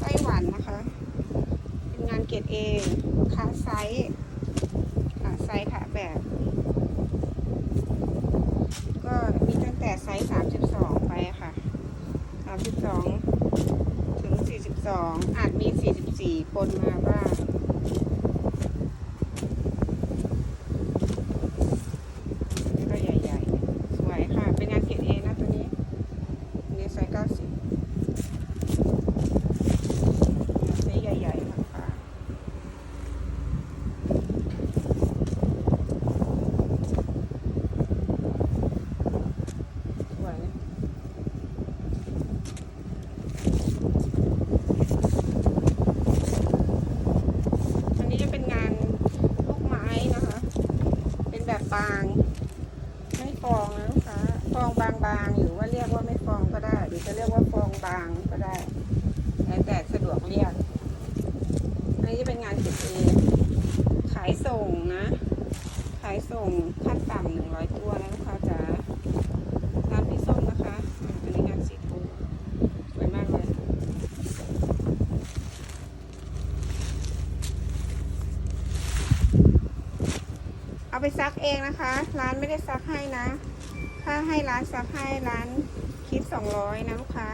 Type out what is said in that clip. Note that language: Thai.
ไต้หวันนะคะ เป็นงานเกรดเอขาไซส์ขาไซส์ขาแบบ ก็มีตั้งแต่ไซส์32ไปค่ะ32ถึง42อาจมี44ปนมาบ้าง นี่ก็ใหญ่ๆ สวยค่ะ เป็นงานเกรดเอนะตัวนี้อันนี้ไซส์90ไซส์ใหญ่ๆนะคะ สวย อันนี้จะเป็นงานลูกไม้นะคะ เป็นแบาง ไม่ฟองนะลูกค้าฟองบางๆหรือว่าเรียกว่าไม่ฟองก็ได้หรือจะเรียกว่าฟองบางก็ได้แล้วแต่สะดวกเรียกอันนี้จะเป็นงานเก็บเองขายส่งนะ ขายส่งขั้นต่ำเลยตัวนะลูกค้าจ๋าร้านพี่ส้มนะคะอ่าอันนี้งานสีทูสวยมากเลย เอาไปซักเองนะคะ ร้านไม่ได้ซักให้นะ ถ้าให้ร้านซักให้ร้านคิดสองร้อยนะลูกค้า